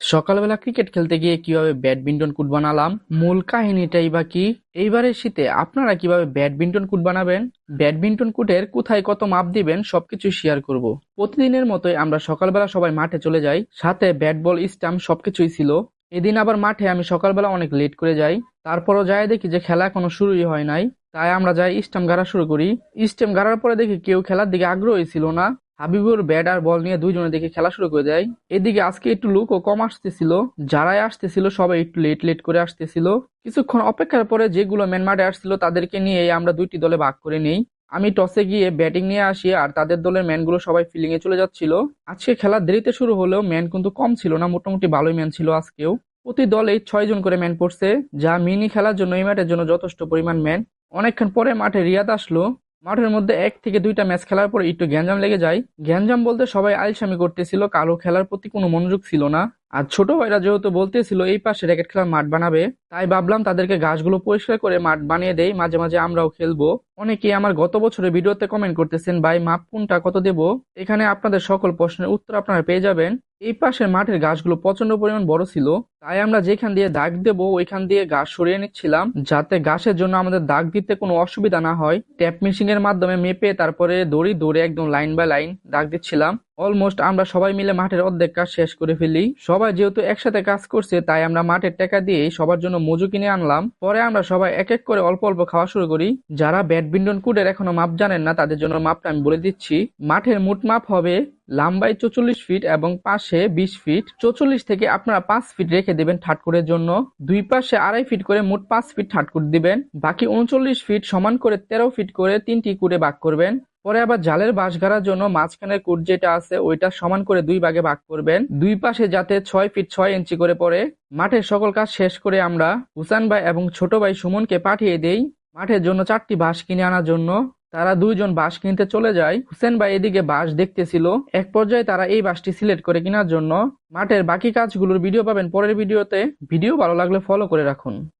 সকালবেলা ক্রিকেট খেলতে গিয়ে কীভাবে ব্যাডমিন্টন কুট বানালাম, মূল কাহিনীটাই বা কি? এইবারের শীতে আপনারা কীভাবে ব্যাডমিন্টন কুট বানাবেন ব্যাডমিন্টন কুটের কোথায় কত মাপ দিবেন সবকিছু শেয়ার করব। প্রতিদিনের মতোই আমরা সকালবেলা সবাই মাঠে চলে যাই, সাথে ব্যাট বল স্টাম্প সবকিছুই ছিল। এদিন আবার মাঠে আমি সকালবেলা অনেক লেট করে যাই, তারপরও যাই দেখি যে খেলা এখনও শুরুই হয় নাই। তাই আমরা যাই স্টাম্প গাড়া শুরু করি। স্টাম্প গাড়ার পরে দেখি কেউ খেলার দিকে আগ্রহী ছিল না। হাবিবুর ব্যাট আর বল নিয়ে দুইজনে দেখে খেলা শুরু করে দেয়। এদিকে আজকে একটু লুকও কম আসতেছিল, যারাই আসতেছিল সবাই একটু লেট লেট করে আসতেছিল। কিছুক্ষণ অপেক্ষার পরে যেগুলো ম্যান মাঠে আসছিল তাদেরকে নিয়ে আমরা দুইটি দলে ভাগ করে নেই। আমি টসে গিয়ে ব্যাটিং নিয়ে আসি আর তাদের দলের ম্যানগুলো সবাই ফিল্ডিং এ চলে যাচ্ছিল। আজকে খেলা দেরিতে শুরু হলেও ম্যান কিন্তু কম ছিল না, মোটামুটি ভালোই ম্যান ছিল আজকেও। প্রতি দলে ছয় জন করে ম্যান পড়ছে, যা মিনি খেলার জন্য এই মাঠের জন্য যথেষ্ট পরিমাণ ম্যান অনেকক্ষণ পরে মাঠে রিয়াদ আসলো মাঠের মধ্যে এক থেকে দুইটা ম্যাচ খেলার পরে একটু গ্যাঞ্জাম লেগে যায়। গ্যাঞ্জাম বলতে সবাই আলসামি করতেছিল, কারও খেলার প্রতি কোনো মনোযোগ ছিল না। আর ছোট ভাইরা যেহেতু বলতেছিল, এই পাশে র্যাকেট খেলার মাঠ বানাবে। তাই ভাবলাম তাদেরকে গাছগুলো পরিষ্কার করে মাঠ বানিয়ে দেই, মাঝে মাঝে আমরাও খেলব। অনেকেই আমার গত বছরের ভিডিওতে কমেন্ট করতেছেন, ভাই, মাপ কোনটা, কত দেব? এখানে আপনাদের সকল প্রশ্নের উত্তর আপনারা পেয়ে যাবেন। এই পাশের মাঠের গাছগুলো প্রচণ্ড পরিমাণ বড় ছিল। তাই আমরা যেখান দিয়ে দাগ দেব, ওইখান দিয়ে গাছ সরিয়ে নিচ্ছিলাম, যাতে গাছের জন্য আমাদের দাগ দিতে কোনো অসুবিধা না হয়। ট্যাপ মেশিন এর মাধ্যমে মেপে তারপরে দড়ি দৌড়ে একদম লাইন বাই লাইন দাগ দিচ্ছিলাম। অলমোস্ট আমরা সবাই মিলে মাঠের অর্ধেক কাজ শেষ করে ফেলি। সবাই যেহেতু একসাথে কাজ করছে, তাই আমরা মাঠের টাকা দিয়ে সবার জন্য মজু কিনে আনলাম। পরে আমরা সবাই এক এক করে অল্প অল্প খাওয়া শুরু করি। যারা ব্যাডমিন্টন কুটের এখনও মাপ জানেন না, তাদের জন্য মাপটা আমি বলে দিচ্ছি। মাঠের মোট মাপ হবে, লাম্বায় চৌচল্লিশ ফিট এবং পাশে বিশ ফিট। চৌচল্লিশ থেকে আপনারা পাঁচ ফিট রেখে দেবেন ঠাটকুরের জন্য। দুই পাশে আড়াই ফিট করে মোট পাঁচ ফিট ঠাটকুর দিবেন। বাকি উনচল্লিশ ফিট সমান করে তেরো ফিট করে তিনটি কুটে ভাগ করবেন। পরে আবার জালের বাঁশ গাড়ার জন্য মাঝখানের কুট যেটা আছে, ওইটা সমান করে দুই ভাগে ভাগ করবেন। দুই পাশে যাতে ছয় ফিট ছয় ইঞ্চি করে পড়ে। মাঠের সকল কাজ শেষ করে আমরা হুসান ভাই এবং ছোট ভাই সুমনকে পাঠিয়ে দেই মাঠের জন্য চারটি বাঁশ কিনে আনার জন্য। তারা দুইজন বাস কিনতে চলে যায়। হুসেন ভাই এদিকে বাঁশ দেখতেছিল। এক পর্যায়ে তারা এই বাসটি সিলেক্ট করে কেনার জন্য। মাঠের বাকি কাজগুলোর ভিডিও পাবেন পরের ভিডিওতে। ভিডিও ভালো লাগলে ফলো করে রাখুন।